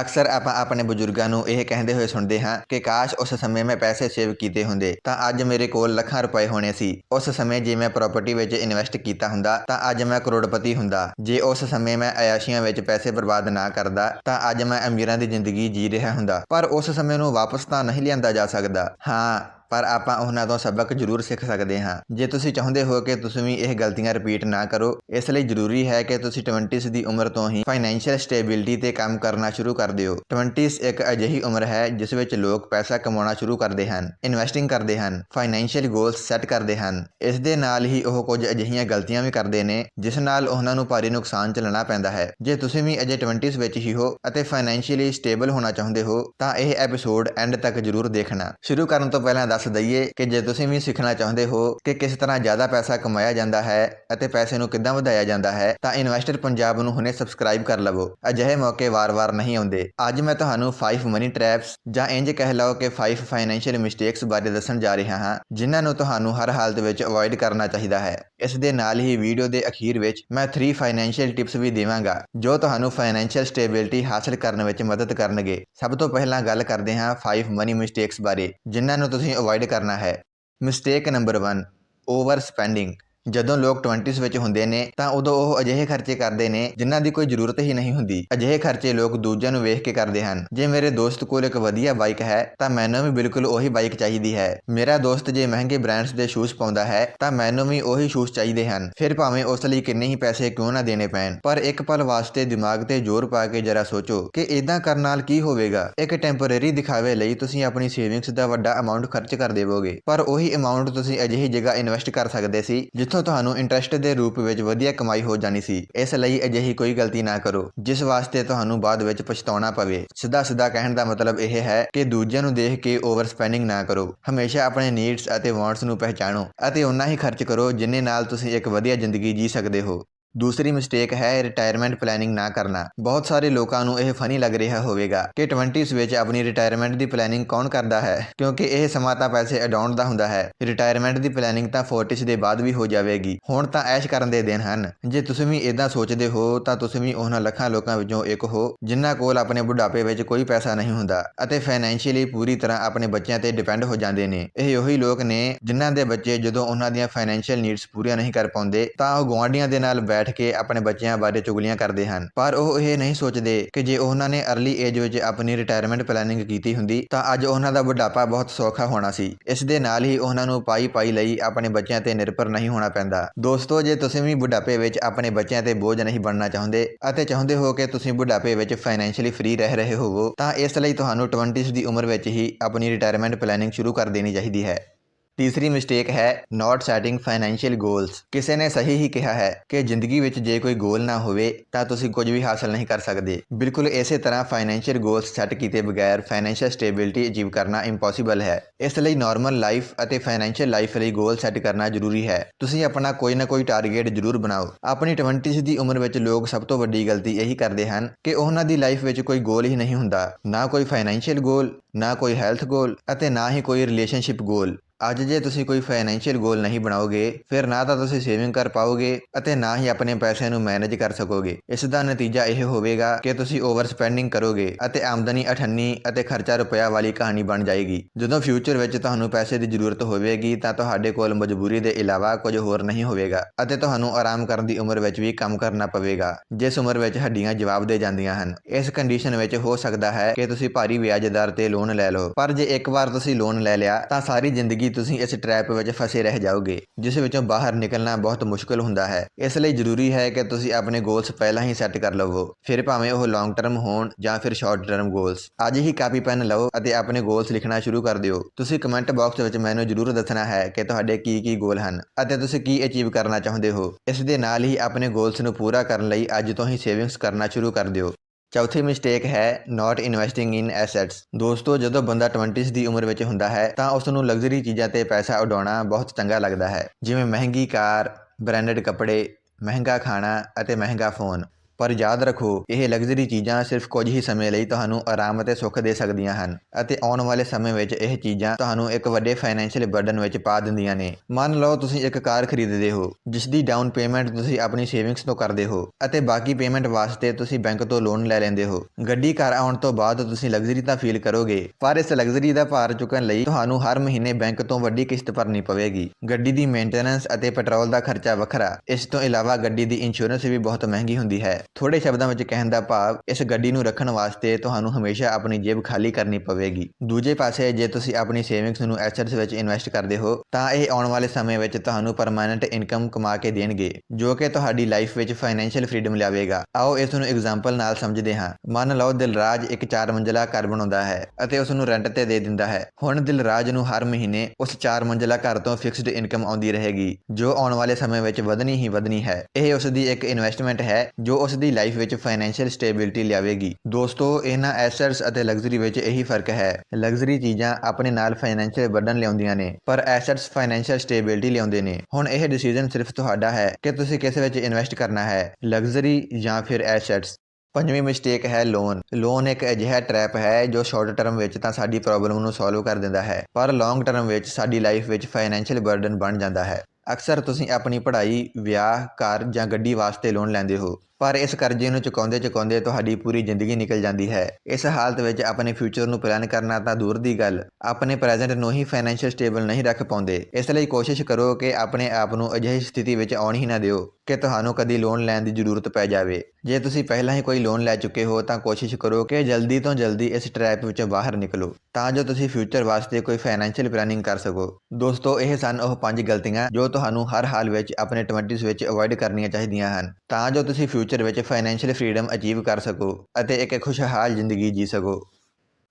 ਅਕਸਰ ਆਪਾਂ ਆਪਣੇ ਬਜ਼ੁਰਗਾਂ ਨੂੰ ਇਹ ਕਹਿੰਦੇ ਹੋਏ ਸੁਣਦੇ ਹਾਂ ਕਿ ਕਾਸ਼ ਉਸ ਸਮੇਂ ਮੈਂ ਪੈਸੇ ਸੇਵ ਕੀਤੇ ਹੁੰਦੇ, ਤਾਂ ਅੱਜ ਮੇਰੇ ਕੋਲ ਲੱਖਾਂ ਰੁਪਏ ਹੋਣੇ ਸੀ। ਉਸ ਸਮੇਂ ਜੇ ਮੈਂ ਪ੍ਰਾਪਰਟੀ ਵਿੱਚ ਇਨਵੈਸਟ ਕੀਤਾ ਹੁੰਦਾ, ਤਾਂ ਅੱਜ ਮੈਂ ਕਰੋੜਪਤੀ ਹੁੰਦਾ। ਜੇ ਉਸ ਸਮੇਂ ਮੈਂ ਅਯਾਸ਼ੀਆਂ ਵਿੱਚ ਪੈਸੇ ਬਰਬਾਦ ਨਾ ਕਰਦਾ, ਤਾਂ ਅੱਜ ਮੈਂ ਅਮੀਰਾਂ ਦੀ ਜ਼ਿੰਦਗੀ ਜੀ ਰਿਹਾ ਹੁੰਦਾ। ਪਰ ਉਸ ਸਮੇਂ ਨੂੰ ਵਾਪਸ ਤਾਂ ਨਹੀਂ ਲਿਆਂਦਾ ਜਾ ਸਕਦਾ। ਹਾਂ ਪਰ ਆਪਾਂ ਉਹਨਾਂ ਤੋਂ ਸਬਕ ਜ਼ਰੂਰ ਸਿੱਖ ਸਕਦੇ ਹਾਂ। ਜੇ ਤੁਸੀਂ ਚਾਹੁੰਦੇ ਹੋ ਕਿ ਤੁਸੀਂ ਵੀ ਇਹ ਗਲਤੀਆਂ ਰਿਪੀਟ ਨਾ ਕਰੋ, ਇਸ ਲਈ ਜ਼ਰੂਰੀ ਹੈ ਕਿ ਤੁਸੀਂ 20s ਦੀ ਉਮਰ ਤੋਂ ਹੀ ਫਾਈਨੈਂਸ਼ੀਅਲ ਸਟੇਬਿਲਿਟੀ ਤੇ ਕੰਮ ਕਰਨਾ ਸ਼ੁਰੂ ਕਰ ਦਿਓ। 20s ਇੱਕ ਅਜਿਹੀ ਉਮਰ ਹੈ ਜਿਸ ਵਿੱਚ ਲੋਕ ਪੈਸਾ ਕਮਾਉਣਾ ਸ਼ੁਰੂ ਕਰਦੇ ਹਨ ਇਨਵੈਸਟਿੰਗ ਕਰਦੇ ਹਨ ਫਾਈਨੈਂਸ਼ੀਅਲ ਗੋਲਸ ਸੈੱਟ ਕਰਦੇ ਹਨ। ਇਸ ਦੇ ਨਾਲ ਹੀ ਉਹ ਕੁਝ ਅਜਿਹੀਆਂ ਗਲਤੀਆਂ ਵੀ ਕਰਦੇ ਨੇ, ਜਿਸ ਨਾਲ ਉਹਨਾਂ ਨੂੰ ਭਾਰੀ ਨੁਕਸਾਨ ਝੱਲਣਾ ਪੈਂਦਾ ਹੈ। ਜੇ ਤੁਸੀਂ ਵੀ ਅਜੇ 20s ਵਿੱਚ ਹੀ ਹੋ ਅਤੇ ਫਾਈਨੈਂਸ਼ੀਅਲੀ ਸਟੇਬਲ ਹੋਣਾ ਚਾਹੁੰਦੇ ਹੋ, ਤਾਂ ਇਹ ਐਪੀਸੋਡ ਐਂਡ ਤੱਕ ਜ਼ਰੂਰ ਦੇਖਣਾ। ਸ਼ੁਰੂ ਕਰਨ ਤੋਂ ਪਹਿਲਾਂ ਦੱਸ ਦਈਏ ਕਿ ਜੇ ਤੁਸੀਂ ਵੀ ਸਿੱਖਣਾ ਚਾਹੁੰਦੇ ਹੋ ਕਿ ਕਿਸ ਤਰ੍ਹਾਂ ਜ਼ਿਆਦਾ ਪੈਸਾ ਕਮਾਇਆ ਜਾਂਦਾ ਹੈ ਅਤੇ ਪੈਸੇ ਨੂੰ ਕਿੱਦਾਂ ਵਧਾਇਆ ਜਾਂਦਾ ਹੈ, ਤਾਂ ਇਨਵੈਸਟਰ ਪੰਜਾਬ ਨੂੰ ਹੁਣੇ ਸਬਸਕ੍ਰਾਈਬ ਕਰ ਲਵੋ। ਅਜਿਹੇ ਮੌਕੇ ਵਾਰ-ਵਾਰ ਨਹੀਂ ਆਉਂਦੇ। ਅੱਜ ਮੈਂ ਤੁਹਾਨੂੰ 5 ਮਨੀ ਟ੍ਰੈਪਸ ਜਾਂ ਇੰਜ ਕਹਿ ਲਓ ਕਿ 5 ਫਾਈਨੈਂਸ਼ੀਅਲ ਮਿਸਟੇਕਸ ਬਾਰੇ ਦੱਸਣ ਜਾ ਰਿਹਾ ਹਾਂ, ਜਿਨ੍ਹਾਂ ਨੂੰ ਤੁਹਾਨੂੰ ਹਰ ਹਾਲਤ ਵਿੱਚ ਅਵੋਇਡ ਕਰਨਾ ਚਾਹੀਦਾ ਹੈ। ਇਸ ਦੇ ਨਾਲ ਹੀ ਵੀਡੀਓ ਦੇ ਅਖੀਰ ਵਿੱਚ ਮੈਂ 3 ਫਾਈਨੈਂਸ਼ੀਅਲ ਟਿਪਸ ਵੀ ਦੇਵਾਂਗਾ, ਜੋ ਤੁਹਾਨੂੰ ਫਾਈਨੈਂਸ਼ੀਅਲ ਸਟੇਬਿਲਿਟੀ ਹਾਸਲ ਕਰਨ ਵਿੱਚ ਮਦਦ ਕਰਨਗੇ। ਸਭ ਤੋਂ ਪਹਿਲਾਂ ਗੱਲ ਕਰਦੇ ਹਾਂ 5 ਮਨੀ ਮਿਸਟੇਕਸ ਬਾਰੇ, ਜਿਨ੍ਹਾਂ ਨੂੰ ਤੁਸੀਂ ਅਵੋਇਡ ਕਰਨਾ ਹੈ। Mistake number one over spending ਜਦੋਂ ਲੋਕ 20s ਵਿੱਚ ਹੁੰਦੇ ਨੇ, ਤਾਂ ਉਦੋਂ ਉਹ ਅਜਿਹੇ ਖਰਚੇ ਕਰਦੇ ਨੇ, ਜਿਨ੍ਹਾਂ ਦੀ ਕੋਈ ਜ਼ਰੂਰਤ ਹੀ ਨਹੀਂ ਹੁੰਦੀ। ਅਜਿਹੇ ਖਰਚੇ ਲੋਕ ਦੂਜਿਆਂ ਨੂੰ ਵੇਖ ਕੇ ਕਰਦੇ ਹਨ। ਜੇ ਮੇਰੇ ਦੋਸਤ ਕੋਲ ਇੱਕ ਵਧੀਆ ਬਾਈਕ ਹੈ, ਤਾਂ ਮੈਨੂੰ ਵੀ ਬਿਲਕੁਲ ਉਹੀ ਬਾਈਕ ਚਾਹੀਦੀ ਹੈ। ਮੇਰਾ ਦੋਸਤ ਜੇ ਮਹਿੰਗੇ ਬ੍ਰਾਂਡਸ ਦੇ ਸ਼ੂਜ਼ ਪਾਉਂਦਾ ਹੈ, ਤਾਂ ਮੈਨੂੰ ਵੀ ਉਹੀ ਸ਼ੂਜ਼ ਚਾਹੀਦੇ ਹਨ। ਫਿਰ ਭਾਵੇਂ ਉਸ ਲਈ ਕਿੰਨੇ ਹੀ ਪੈਸੇ ਕਿਉਂ ਨਾ ਦੇਣੇ ਪੈਣ। ਪਰ ਇੱਕ ਪਲ ਵਾਸਤੇ ਦਿਮਾਗ ਤੇ ਜ਼ੋਰ ਪਾ ਕੇ ਜਰਾ ਸੋਚੋ ਕਿ ਇਦਾਂ ਕਰਨ ਨਾਲ ਕੀ ਹੋਵੇਗਾ। ਇੱਕ ਟੈਂਪਰੇਰੀ ਦਿਖਾਵੇ ਲਈ ਤੁਸੀਂ ਆਪਣੀ ਸੇਵਿੰਗਸ ਦਾ ਵੱਡਾ ਅਮਾਉਂਟ ਖਰਚ ਕਰ ਦੇਵੋਗੇ। ਪਰ ਉਹੀ ਅਮਾਉਂਟ ਤੁਸੀਂ ਅਜਿਹੀ ਜਗ੍ਹਾ ਇਨਵੈਸਟ ਕਰ ਸਕਦੇ ਸੀ, ਜਿੱਥੋਂ ਤੁਹਾਨੂੰ ਇੰਟਰਸਟ ਦੇ ਰੂਪ ਵਿੱਚ ਵਧੀਆ ਕਮਾਈ ਹੋ ਜਾਣੀ ਸੀ। ਇਸ ਲਈ ਅਜਿਹੀ ਕੋਈ ਗਲਤੀ ਨਾ ਕਰੋ, ਜਿਸ ਵਾਸਤੇ ਤੁਹਾਨੂੰ ਬਾਅਦ ਵਿੱਚ ਪਛਤਾਉਣਾ ਪਵੇ। ਸਿੱਧਾ ਸਿੱਧਾ ਕਹਿਣ ਦਾ ਮਤਲਬ ਇਹ ਹੈ ਕਿ ਦੂਜਿਆਂ ਨੂੰ ਦੇਖ ਕੇ ਓਵਰ ਸਪੈਂਡਿੰਗ ਨਾ ਕਰੋ। ਹਮੇਸ਼ਾ ਆਪਣੇ ਨੀਡਸ ਅਤੇ ਵਾਂਟਸ ਨੂੰ ਪਹਿਚਾਣੋ ਅਤੇ ਉਨਾ ਹੀ ਖਰਚ ਕਰੋ ਜਿੰਨੇ ਨਾਲ ਤੁਸੀਂ ਇੱਕ ਵਧੀਆ ਜ਼ਿੰਦਗੀ ਜੀ ਸਕਦੇ ਹੋ। ਦੂਸਰੀ ਮਿਸਟੇਕ ਹੈ ਰਿਟਾਇਰਮੈਂਟ ਪਲੈਨਿੰਗ ਨਾ ਕਰਨਾ। ਬਹੁਤ ਸਾਰੇ ਲੋਕਾਂ ਨੂੰ ਇਹ ਫਨੀ ਲੱਗ ਰਿਹਾ ਹੋਵੇਗਾ ਕਿ 20s ਵਿੱਚ ਆਪਣੀ ਰਿਟਾਇਰਮੈਂਟ ਦੀ ਪਲੈਨਿੰਗ ਕੌਣ ਕਰਦਾ ਹੈ, ਕਿਉਂਕਿ ਇਹ ਸਮਾਂ ਤਾਂ ਪੈਸੇ ਅਡਾਉਣ ਦਾ ਹੁੰਦਾ ਹੈ। ਰਿਟਾਇਰਮੈਂਟ ਦੀ ਪਲੈਨਿੰਗ ਤਾਂ 40s ਦੇ ਬਾਅਦ ਵੀ ਹੋ ਜਾਵੇਗੀ। ਹੁਣ ਤਾਂ ਐਸ਼ ਕਰਨ ਦੇ ਦਿਨ ਹਨ। ਜੇ ਤੁਸੀਂ ਵੀ ਇਦਾਂ ਸੋਚਦੇ ਹੋ, ਤਾਂ ਤੁਸੀਂ ਵੀ ਉਹਨਾਂ ਲੱਖਾਂ ਲੋਕਾਂ ਵਿੱਚੋਂ ਇੱਕ ਹੋ, ਜਿਨ੍ਹਾਂ ਕੋਲ ਆਪਣੇ ਬੁਢਾਪੇ ਵਿੱਚ ਕੋਈ ਪੈਸਾ ਨਹੀਂ ਹੁੰਦਾ ਅਤੇ ਫਾਈਨੈਂਸ਼ੀਅਲੀ ਪੂਰੀ ਤਰ੍ਹਾਂ ਆਪਣੇ ਬੱਚਿਆਂ ਤੇ ਡਿਪੈਂਡ ਹੋ ਜਾਂਦੇ ਨੇ। ਇਹ ਉਹੀ ਲੋਕ ਨੇ ਜਿਨ੍ਹਾਂ ਦੇ ਬੱਚੇ ਜਦੋਂ ਉਹਨਾਂ ਦੀਆਂ ਫਾਈਨੈਂਸ਼ੀਅਲ ਨੀਡਸ ਪੂਰੀਆਂ ਨਹੀਂ ਕਰ ਪਾਉਂਦੇ, ਤਾਂ ਉਹ ਗੁਆਂਢੀਆਂ ਦੇ ਨਾਲ ਬੈਠ ਬੈਠ ਕੇ ਆਪਣੇ ਬੱਚਿਆਂ ਬਾਰੇ ਚੁਗਲੀਆਂ ਕਰਦੇ ਹਨ। ਪਰ ਉਹ ਇਹ ਨਹੀਂ ਸੋਚਦੇ ਕਿ ਜੇ ਉਹਨਾਂ ਨੇ अर्ਲੀ ਏਜ ਵਿੱਚ ਆਪਣੀ ਰਿਟਾਇਰਮੈਂਟ ਪਲੈਨਿੰਗ ਕੀਤੀ ਹੁੰਦੀ, ਤਾਂ ਅੱਜ ਉਹਨਾਂ ਦਾ ਬੁਢਾਪਾ ਬਹੁਤ ਸੌਖਾ ਹੋਣਾ ਸੀ। ਇਸ ਦੇ ਨਾਲ ਹੀ ਉਹਨਾਂ ਨੂੰ ਪਾਈ ਪਾਈ ਲਈ ਆਪਣੇ ਬੱਚਿਆਂ ਤੇ ਨਿਰਭਰ ਨਹੀਂ ਹੋਣਾ ਪੈਂਦਾ। ਦੋਸਤੋ, ਜੇ ਤੁਸੀਂ ਵੀ ਬੁਢਾਪੇ ਵਿੱਚ ਆਪਣੇ ਬੱਚਿਆਂ ਤੇ ਬੋਝ ਨਹੀਂ ਬਣਨਾ ਚਾਹੁੰਦੇ ਅਤੇ ਚਾਹੁੰਦੇ ਹੋ ਕਿ ਤੁਸੀਂ ਬੁਢਾਪੇ ਵਿੱਚ ਫਾਈਨੈਂਸ਼ੀਅਲੀ ਫ੍ਰੀ ਰਹਿ ਰਹੇ ਹੋਵੋ, ਤਾਂ ਇਸ ਲਈ ਤੁਹਾਨੂੰ 20s ਦੀ ਉਮਰ ਵਿੱਚ ਹੀ ਆਪਣੀ ਰਿਟਾਇਰਮੈਂਟ ਪਲੈਨਿੰਗ ਸ਼ੁਰੂ ਕਰ ਦੇਣੀ ਚਾਹੀਦੀ ਹੈ। ਤੀਸਰੀ ਮਿਸਟੇਕ ਹੈ ਨਾਟ ਸੈਟਿੰਗ ਫਾਈਨੈਂਸ਼ੀਅਲ ਗੋਲਸ ਕਿਸੇ ਨੇ ਸਹੀ ਹੀ ਕਿਹਾ ਹੈ ਕਿ ਜ਼ਿੰਦਗੀ ਵਿੱਚ ਜੇ ਕੋਈ ਗੋਲ ਨਾ ਹੋਵੇ, ਤਾਂ ਤੁਸੀਂ ਕੁਝ ਵੀ ਹਾਸਲ ਨਹੀਂ ਕਰ ਸਕਦੇ। ਬਿਲਕੁਲ ਇਸੇ ਤਰ੍ਹਾਂ ਫਾਈਨੈਂਸ਼ੀਅਲ ਗੋਲਸ ਸੈੱਟ ਕੀਤੇ ਬਗੈਰ ਫਾਈਨੈਂਸ਼ੀਅਲ ਸਟੇਬਿਲਿਟੀ ਅਚੀਵ ਕਰਨਾ ਇੰਪੋਸੀਬਲ ਹੈ। ਇਸ ਲਈ ਨਾਰਮਲ ਲਾਈਫ ਅਤੇ ਫਾਈਨੈਂਸ਼ੀਅਲ ਲਾਈਫ ਲਈ ਗੋਲ ਸੈੱਟ ਕਰਨਾ ਜ਼ਰੂਰੀ ਹੈ। ਤੁਸੀਂ ਆਪਣਾ ਕੋਈ ਨਾ ਕੋਈ ਟਾਰਗੇਟ ਜ਼ਰੂਰ ਬਣਾਓ। ਆਪਣੀ 20s ਦੀ ਉਮਰ ਵਿੱਚ ਲੋਕ ਸਭ ਤੋਂ ਵੱਡੀ ਗਲਤੀ ਇਹੀ ਕਰਦੇ ਹਨ ਕਿ ਉਹਨਾਂ ਦੀ ਲਾਈਫ ਵਿੱਚ ਕੋਈ ਗੋਲ ਹੀ ਨਹੀਂ ਹੁੰਦਾ। ਨਾ ਕੋਈ ਫਾਈਨੈਂਸ਼ੀਅਲ ਗੋਲ ਨਾ ਕੋਈ ਹੈਲਥ ਗੋਲ ਅਤੇ ਨਾ ਹੀ ਕੋਈ ਰਿਲੇਸ਼ਨਸ਼ਿਪ ਗੋਲ ਅੱਜ ਜੇ ਤੁਸੀਂ ਕੋਈ ਫਾਈਨੈਂਸ਼ੀਅਲ ਗੋਲ ਨਹੀਂ ਬਣਾਓਗੇ, ਫਿਰ ਨਾ ਤਾਂ ਤੁਸੀਂ ਸੇਵਿੰਗ ਕਰ ਪਾਓਗੇ ਅਤੇ ਨਾ ਹੀ ਆਪਣੇ ਪੈਸਿਆਂ ਨੂੰ ਮੈਨੇਜ ਕਰ ਸਕੋਗੇ। ਇਸ ਦਾ ਨਤੀਜਾ ਇਹ ਹੋਵੇਗਾ ਕਿ ਤੁਸੀਂ ਓਵਰ ਸਪੈਂਡਿੰਗ ਕਰੋਗੇ ਅਤੇ ਆਮਦਨੀ ਅਠੰਨੀ ਅਤੇ ਖਰਚਾ ਰੁਪਇਆ ਵਾਲੀ ਕਹਾਣੀ ਬਣ ਜਾਏਗੀ। ਜਦੋਂ ਫਿਊਚਰ ਵਿੱਚ ਤੁਹਾਨੂੰ ਪੈਸੇ ਦੀ ਜ਼ਰੂਰਤ ਹੋਵੇਗੀ, ਤਾਂ ਤੁਹਾਡੇ ਕੋਲ ਮਜਬੂਰੀ ਦੇ ਇਲਾਵਾ ਕੁਝ ਹੋਰ ਨਹੀਂ ਹੋਵੇਗਾ ਅਤੇ ਤੁਹਾਨੂੰ ਆਰਾਮ ਕਰਨ ਦੀ ਉਮਰ ਵਿੱਚ ਵੀ ਕੰਮ ਕਰਨਾ ਪਵੇਗਾ, ਜਿਸ ਉਮਰ ਵਿੱਚ ਹੱਡੀਆਂ ਜਵਾਬ ਦੇ ਜਾਂਦੀਆਂ ਹਨ। ਇਸ ਕੰਡੀਸ਼ਨ ਵਿੱਚ ਹੋ ਸਕਦਾ ਹੈ ਕਿ ਤੁਸੀਂ ਭਾਰੀ ਵਿਆਜ ਦਰ ਤੇ ਲੋਨ ਲੈ ਲਓ। ਪਰ ਜੇ ਇੱਕ ਵਾਰ ਤੁਸੀਂ ਲੋਨ ਲੈ ਲਿਆ, ਤਾਂ ਸਾਰੀ ਜ਼ਿੰਦਗੀ ਕਿ ਤੁਸੀਂ ਇਸ ਟ੍ਰੈਪ ਵਿੱਚ ਫਸੇ ਰਹਿ ਜਾਓਗੇ, ਜਿਸ ਵਿੱਚੋਂ ਬਾਹਰ ਨਿਕਲਣਾ ਬਹੁਤ ਮੁਸ਼ਕਲ ਹੁੰਦਾ ਹੈ। ਇਸ ਲਈ ਜ਼ਰੂਰੀ ਹੈ ਕਿ ਤੁਸੀਂ ਆਪਣੇ ਗੋਲਸ ਪਹਿਲਾਂ ਹੀ ਸੈੱਟ ਕਰ ਲਵੋ, ਫਿਰ ਭਾਵੇਂ ਉਹ ਲੌਂਗ ਟਰਮ ਹੋਣ ਜਾਂ ਫਿਰ ਸ਼ਾਰਟ ਟਰਮ ਗੋਲਸ ਅੱਜ ਹੀ ਕਾਪੀ ਪੈਨ ਲਓ ਅਤੇ ਆਪਣੇ ਗੋਲਸ ਲਿਖਣਾ ਸ਼ੁਰੂ ਕਰ ਦਿਓ। ਤੁਸੀਂ ਕਮੈਂਟ ਬਾਕਸ ਵਿੱਚ ਮੈਨੂੰ ਜ਼ਰੂਰ ਦੱਸਣਾ ਹੈ ਕਿ ਤੁਹਾਡੇ ਕੀ ਕੀ ਗੋਲ ਹਨ ਅਤੇ ਤੁਸੀਂ ਕੀ ਅਚੀਵ ਕਰਨਾ ਚਾਹੁੰਦੇ ਹੋ। ਇਸ ਦੇ ਨਾਲ ਹੀ ਆਪਣੇ ਗੋਲਸ ਨੂੰ ਪੂਰਾ ਕਰਨ ਲਈ ਅੱਜ ਤੋਂ ਹੀ ਸੇਵਿੰਗਸ ਕਰਨਾ ਸ਼ੁਰੂ ਕਰ ਦਿਓ। ਚੌਥੀ ਮਿਸਟੇਕ ਹੈ ਨਾਟ ਇਨਵੈਸਟਿੰਗ ਇਨ ਐਸੈਟਸ ਦੋਸਤੋ, ਜਦੋਂ ਬੰਦਾ 20s ਦੀ ਉਮਰ ਵਿੱਚ ਹੁੰਦਾ ਹੈ, ਤਾਂ ਉਸ ਨੂੰ ਲਗਜ਼ਰੀ ਚੀਜ਼ਾਂ ਤੇ ਪੈਸਾ ਉਡਾਉਣਾ ਬਹੁਤ ਚੰਗਾ ਲੱਗਦਾ ਹੈ। ਜਿਵੇਂ ਮਹਿੰਗੀ ਕਾਰ ਬ੍ਰਾਂਡਡ ਕੱਪੜੇ, ਮਹਿੰਗਾ ਖਾਣਾ ਅਤੇ ਮਹਿੰਗਾ ਫੋਨ ਪਰ ਯਾਦ ਰੱਖੋ, ਇਹ ਲਗਜ਼ਰੀ ਚੀਜ਼ਾਂ ਸਿਰਫ ਕੁਝ ਹੀ ਸਮੇਂ ਲਈ ਤੁਹਾਨੂੰ ਆਰਾਮ ਅਤੇ ਸੁੱਖ ਦੇ ਸਕਦੀਆਂ ਹਨ ਅਤੇ ਆਉਣ ਵਾਲੇ ਸਮੇਂ ਵਿੱਚ ਇਹ ਚੀਜ਼ਾਂ ਤੁਹਾਨੂੰ ਇੱਕ ਵੱਡੇ ਫਾਈਨੈਂਸ਼ੀਅਲ ਬਰਡਨ ਵਿੱਚ ਪਾ ਦਿੰਦੀਆਂ ਨੇ। ਮੰਨ ਲਓ, ਤੁਸੀਂ ਇੱਕ ਕਾਰ ਖਰੀਦਦੇ ਹੋ ਜਿਸ ਦੀ ਡਾਊਨ ਪੇਮੈਂਟ ਤੁਸੀਂ ਆਪਣੀ ਸੇਵਿੰਗਸ ਤੋਂ ਕਰਦੇ ਹੋ ਅਤੇ ਬਾਕੀ ਪੇਮੈਂਟ ਵਾਸਤੇ ਤੁਸੀਂ ਬੈਂਕ ਤੋਂ ਲੋਨ ਲੈ ਲੈਂਦੇ ਹੋ। ਗੱਡੀ ਘਰ ਆਉਣ ਤੋਂ ਬਾਅਦ ਤੁਸੀਂ ਲਗਜ਼ਰੀ ਤਾਂ ਫੀਲ ਕਰੋਗੇ, ਪਰ ਇਸ ਲਗਜ਼ਰੀ ਦਾ ਭਾਰ ਚੁੱਕਣ ਲਈ ਤੁਹਾਨੂੰ ਹਰ ਮਹੀਨੇ ਬੈਂਕ ਤੋਂ ਵੱਡੀ ਕਿਸ਼ਤ ਭਰਨੀ ਪਵੇਗੀ। ਗੱਡੀ ਦੀ ਮੇਨਟੇਨੈਂਸ ਅਤੇ ਪੈਟਰੋਲ ਦਾ ਖਰਚਾ ਵੱਖਰਾ, ਇਸ ਤੋਂ ਇਲਾਵਾ ਗੱਡੀ ਦੀ ਇੰਸ਼ੋਰੈਂਸ ਵੀ ਬਹੁਤ ਮਹਿੰਗੀ ਹੁੰਦੀ ਹੈ। ਥੋੜੇ ਸ਼ਬਦਾਂ ਵਿੱਚ ਕਹਿਣ ਦਾ ਭਾਵ, ਇਸ ਗੱਡੀ ਨੂੰ ਰੱਖਣ ਵਾਸਤੇ ਤੁਹਾਨੂੰ ਹਮੇਸ਼ਾ ਆਪਣੀ ਜੇਬ ਖਾਲੀ ਕਰਨੀ ਪਵੇਗੀ। ਦੂਜੇ ਪਾਸੇ, ਜੇ ਤੁਸੀਂ ਆਪਣੀ ਸੇਵਿੰਗਸ ਨੂੰ ਐਸੈਟਸ ਵਿੱਚ ਇਨਵੈਸਟ ਕਰਦੇ ਹੋ, ਤਾਂ ਇਹ ਆਉਣ ਵਾਲੇ ਸਮੇਂ ਵਿੱਚ ਤੁਹਾਨੂੰ ਪਰਮਾਨੈਂਟ ਇਨਕਮ ਕਮਾ ਕੇ ਦੇਣਗੇ, ਜੋ ਕਿ ਤੁਹਾਡੀ ਲਾਈਫ ਵਿੱਚ ਫਾਈਨੈਂਸ਼ੀਅਲ ਫਰੀडम ਲਿਆਵੇਗਾ। ਆਓ ਇਸ ਨੂੰ ਐਗਜ਼ਾਮਪਲ ਨਾਲ ਸਮਝਦੇ ਹਾਂ। ਮੰਨ ਲਓ, ਦਿਲਰਾਜ ਇੱਕ ਚਾਰ ਮੰਜ਼ਲਾ ਘਰ ਬਣਾਉਂਦਾ ਹੈ ਅਤੇ ਉਸ ਨੂੰ ਰੈਂਟ ਤੇ ਦੇ ਦਿੰਦਾ ਹੈ। ਹੁਣ ਦਿਲਰਾਜ ਨੂੰ ਹਰ ਮਹੀਨੇ ਉਸ ਚਾਰ ਮੰਜ਼ਲਾ ਘਰ ਤੋਂ ਫਿਕਸਡ ਇਨਕਮ ਆਉਂਦੀ ਰਹੇਗੀ, ਜੋ ਆਉਣ ਵਾਲੇ ਸਮੇਂ ਵਿੱਚ ਵਧਣੀ ਹੀ ਵਧਣੀ ਹੈ। ਇਹ ਉਸ ਦੀ ਇੱਕ ਇਨਵੈਸਟਮੈਂਟ ਹੈ, ਜੋ ਉਸ ਦੀ ਲਾਈਫ ਵਿੱਚ ਫਾਈਨੈਂਸ਼ੀਅਲ ਸਟੇਬਿਲਿਟੀ ਲਿਆਵੇਗੀ। ਦੋਸਤੋ, ਇਹਨਾਂ ਐਸੈਟਸ ਅਤੇ ਲਗਜ਼ਰੀ ਵਿੱਚ ਇਹੀ ਫ਼ਰਕ ਹੈ। ਲਗਜ਼ਰੀ ਚੀਜ਼ਾਂ ਆਪਣੇ ਨਾਲ ਫਾਈਨੈਂਸ਼ੀਅਲ ਬਰਡਨ ਲਿਆਉਂਦੀਆਂ ਨੇ, ਪਰ ਐਸੈਟਸ ਫਾਈਨੈਂਸ਼ੀਅਲ ਸਟੇਬਿਲਿਟੀ ਲਿਆਉਂਦੇ ਨੇ। ਹੁਣ ਇਹ ਡਿਸੀਜਨ ਸਿਰਫ ਤੁਹਾਡਾ ਹੈ ਕਿ ਤੁਸੀਂ ਕਿਸ ਵਿੱਚ ਇਨਵੈਸਟ ਕਰਨਾ ਹੈ ਲਗਜ਼ਰੀ ਜਾਂ ਫਿਰ ਐਸੈਟਸ ਪੰਜਵੀਂ ਮਿਸਟੇਕ ਹੈ ਲੋਨ ਲੋਨ ਇੱਕ ਅਜਿਹਾ ਟ੍ਰੈਪ ਹੈ ਜੋ ਸ਼ਾਰਟ ਟਰਮ ਵਿੱਚ ਤਾਂ ਸਾਡੀ ਪ੍ਰੋਬਲਮ ਨੂੰ ਸੋਲਵ ਕਰ ਦਿੰਦਾ ਹੈ, ਪਰ ਲੌਂਗ ਟਰਮ ਵਿੱਚ ਸਾਡੀ ਲਾਈਫ ਵਿੱਚ ਫਾਈਨੈਂਸ਼ੀਅਲ ਬਰਡਨ ਬਣ ਜਾਂਦਾ ਹੈ। ਅਕਸਰ ਤੁਸੀਂ ਆਪਣੀ ਪੜ੍ਹਾਈ, ਵਿਆਹ, ਘਰ ਜਾਂ ਗੱਡੀ ਵਾਸਤੇ ਲੋਨ ਲੈਂਦੇ ਹੋ। ਪਰ ਇਸ ਕਰਜ਼ੇ ਨੂੰ ਚੁਕਾਉਂਦੇ ਚੁਕਾਉਂਦੇ ਤੁਹਾਡੀ ਪੂਰੀ ਜ਼ਿੰਦਗੀ ਨਿਕਲ ਜਾਂਦੀ ਹੈ। ਇਸ ਹਾਲਤ ਵਿੱਚ ਆਪਣੇ ਫਿਊਚਰ ਨੂੰ ਪਲਾਨ ਕਰਨਾ ਤਾਂ ਦੂਰ ਦੀ ਗੱਲ। ਆਪਣੇ ਪ੍ਰੈਜ਼ੈਂਟ ਨੂੰ ਹੀ ਫਾਈਨੈਂਸ਼ੀਅਲ ਸਟੇਬਲ ਨਹੀਂ ਰੱਖ ਪਾਉਂਦੇ। ਇਸ ਲਈ ਕੋਸ਼ਿਸ਼ ਕਰੋ ਕਿ ਆਪਣੇ ਆਪ ਨੂੰ ਅਜਿਹੀ ਸਥਿਤੀ ਵਿੱਚ ਆਉਣ ਹੀ ਨਾ ਦਿਓ ਕਿ ਤੁਹਾਨੂੰ ਕਦੀ ਲੋਨ ਲੈਣ ਦੀ ਜ਼ਰੂਰਤ ਪੈ ਜਾਵੇ। ਜੇ ਤੁਸੀਂ ਪਹਿਲਾਂ ਹੀ ਕੋਈ ਲੋਨ ਲੈ ਚੁੱਕੇ ਹੋ ਤਾਂ ਕੋਸ਼ਿਸ਼ ਕਰੋ ਕਿ ਜਲਦੀ ਤੋਂ ਜਲਦੀ ਇਸ ਟ੍ਰੈਪ ਵਿੱਚੋਂ ਬਾਹਰ ਨਿਕਲੋ। ਤਾਂ ਜੋ ਤੁਸੀਂ ਫਿਊਚਰ ਵਾਸਤੇ ਕੋਈ ਫਾਈਨੈਂਸ਼ੀਅਲ ਪਲੈਨਿੰਗ ਕਰ ਸਕੋ। ਦੋਸਤੋ, ਇਹ ਸਨ ਉਹ ਪੰਜ ਗਲਤੀਆਂ ਜੋ ਤੁਹਾਨੂੰ ਹਰ ਹਾਲ ਵਿੱਚ ਆਪਣੇ 20s ਵਿੱਚ ਅਵੋਇਡ ਕਰਨੀਆਂ ਚਾਹੀਦੀਆਂ ਹਨ। ਤਾਂ ਜੋ ਤੁਸੀਂ ਫਿਊਚਰ ਵਿੱਚ ਫਾਈਨੈਂਸ਼ੀਅਲ ਫ੍ਰੀडम ਅਚੀਵ ਕਰ ਸਕੋ ਅਤੇ ਇੱਕ ਖੁਸ਼ਹਾਲ ਜ਼ਿੰਦਗੀ ਜੀ ਸਕੋ।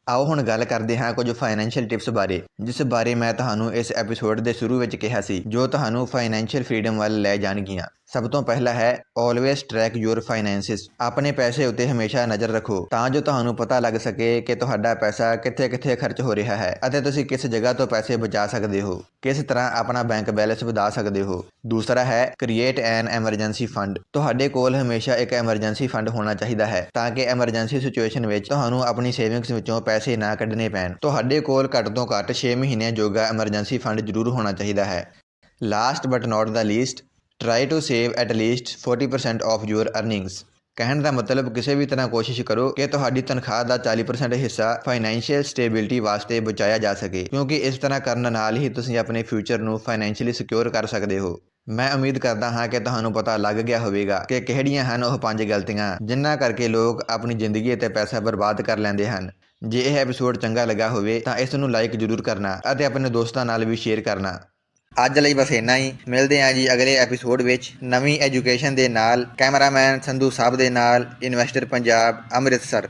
ਆਓ ਹੁਣ ਗੱਲ ਕਰਦੇ ਹਾਂ ਕੁਝ ਫਾਈਨੈਂਸ਼ੀਅਲ ਟਿਪਸ ਬਾਰੇ, ਜਿਸ ਬਾਰੇ ਮੈਂ ਤੁਹਾਨੂੰ ਇਸ ਐਪੀਸੋਡ ਦੇ ਸ਼ੁਰੂ ਵਿੱਚ ਕਿਹਾ ਸੀ, ਜੋ ਤੁਹਾਨੂੰ ਫਾਈਨੈਂਸ਼ੀਅਲ ਫ੍ਰੀडम ਵੱਲ ਲੈ ਜਾਣਗੀਆਂ। ਸਭ ਤੋਂ ਪਹਿਲਾ ਹੈ ਆਲਵੇਸ ਟਰੈਕ ਯੂਰ ਫਾਈਨੈਂਸਿਸ ਆਪਣੇ ਪੈਸੇ ਉੱਤੇ ਹਮੇਸ਼ਾ ਨਜ਼ਰ ਰੱਖੋ, ਤਾਂ ਜੋ ਤੁਹਾਨੂੰ ਪਤਾ ਲੱਗ ਸਕੇ ਕਿ ਤੁਹਾਡਾ ਪੈਸਾ ਕਿੱਥੇ-ਕਿੱਥੇ ਖਰਚ ਹੋ ਰਿਹਾ ਹੈ ਅਤੇ ਤੁਸੀਂ ਕਿਸ ਜਗ੍ਹਾ ਤੋਂ ਪੈਸੇ ਬਚਾ ਸਕਦੇ ਹੋ, ਕਿਸ ਤਰ੍ਹਾਂ ਆਪਣਾ ਬੈਂਕ ਬੈਲੈਂਸ ਵਧਾ ਸਕਦੇ ਹੋ। ਦੂਸਰਾ ਹੈ ਕ੍ਰੀਏਟ ਐਨ ਐਮਰਜੈਂਸੀ ਫੰਡ ਤੁਹਾਡੇ ਕੋਲ ਹਮੇਸ਼ਾ ਇੱਕ ਐਮਰਜੈਂਸੀ ਫੰਡ ਹੋਣਾ ਚਾਹੀਦਾ ਹੈ, ਤਾਂ ਕਿ ਐਮਰਜੈਂਸੀ ਸਿਚੁਏਸ਼ਨ ਵਿੱਚ ਤੁਹਾਨੂੰ ਆਪਣੀ ਸੇਵਿੰਗਸ ਵਿੱਚੋਂ ਪੈਸੇ ਨਾ ਕੱਢਣੇ ਪੈਣ। ਤੁਹਾਡੇ ਕੋਲ ਘੱਟ ਤੋਂ ਘੱਟ 6 ਮਹੀਨਿਆਂ ਜੋਗਾ ਐਮਰਜੈਂਸੀ ਫੰਡ ਜ਼ਰੂਰ ਹੋਣਾ ਚਾਹੀਦਾ ਹੈ। Last but not the least try to save at least 40% of your earnings ਕਹਿਣ ਦਾ ਮਤਲਬ ਕਿਸੇ ਵੀ ਤਰ੍ਹਾਂ ਕੋਸ਼ਿਸ਼ ਕਰੋ ਕਿ ਤੁਹਾਡੀ ਤਨਖਾਹ ਦਾ 40% ਹਿੱਸਾ ਫਾਈਨੈਂਸ਼ੀਅਲ ਸਟੇਬਿਲਟੀ ਵਾਸਤੇ ਬਚਾਇਆ ਜਾ ਸਕੇ, ਕਿਉਂਕਿ ਇਸ ਤਰ੍ਹਾਂ ਕਰਨ ਨਾਲ ਹੀ ਤੁਸੀਂ ਆਪਣੇ ਫਿਊਚਰ ਨੂੰ ਫਾਈਨੈਂਸ਼ੀਅਲੀ ਸਿਕਿਉਰ ਕਰ ਸਕਦੇ ਹੋ। ਮੈਂ ਉਮੀਦ ਕਰਦਾ ਹਾਂ ਕਿ ਤੁਹਾਨੂੰ ਪਤਾ ਲੱਗ ਗਿਆ ਹੋਵੇਗਾ ਕਿ ਕਿਹੜੀਆਂ ਹਨ ਉਹ ਪੰਜ ਗਲਤੀਆਂ, ਜਿਨ੍ਹਾਂ ਕਰਕੇ ਲੋਕ ਆਪਣੀ ਜ਼ਿੰਦਗੀ ਅਤੇ ਪੈਸਾ ਬਰਬਾਦ ਕਰ ਲੈਂਦੇ ਹਨ। ਜੇ ਇਹ ਐਪੀਸੋਡ ਚੰਗਾ ਲੱਗਾ ਹੋਵੇ ਤਾਂ ਇਸ ਨੂੰ ਲਾਈਕ ਜ਼ਰੂਰ ਕਰਨਾ ਅਤੇ ਆਪਣੇ ਦੋਸਤਾਂ ਨਾਲ ਵੀ ਸ਼ੇਅਰ ਕਰਨਾ। ਅੱਜ ਲਈ ਬਸ ਇੰਨਾ ਹੀ। ਮਿਲਦੇ ਹਾਂ ਜੀ ਅਗਲੇ ਐਪੀਸੋਡ ਵਿੱਚ ਨਵੀਂ ਐਜੂਕੇਸ਼ਨ ਦੇ ਨਾਲ ਕੈਮਰਾਮੈਨ ਸੰਧੂ ਸਾਹਿਬ ਦੇ ਨਾਲ ਇਨਵੈਸਟਰ ਪੰਜਾਬ, ਅੰਮ੍ਰਿਤਸਰ।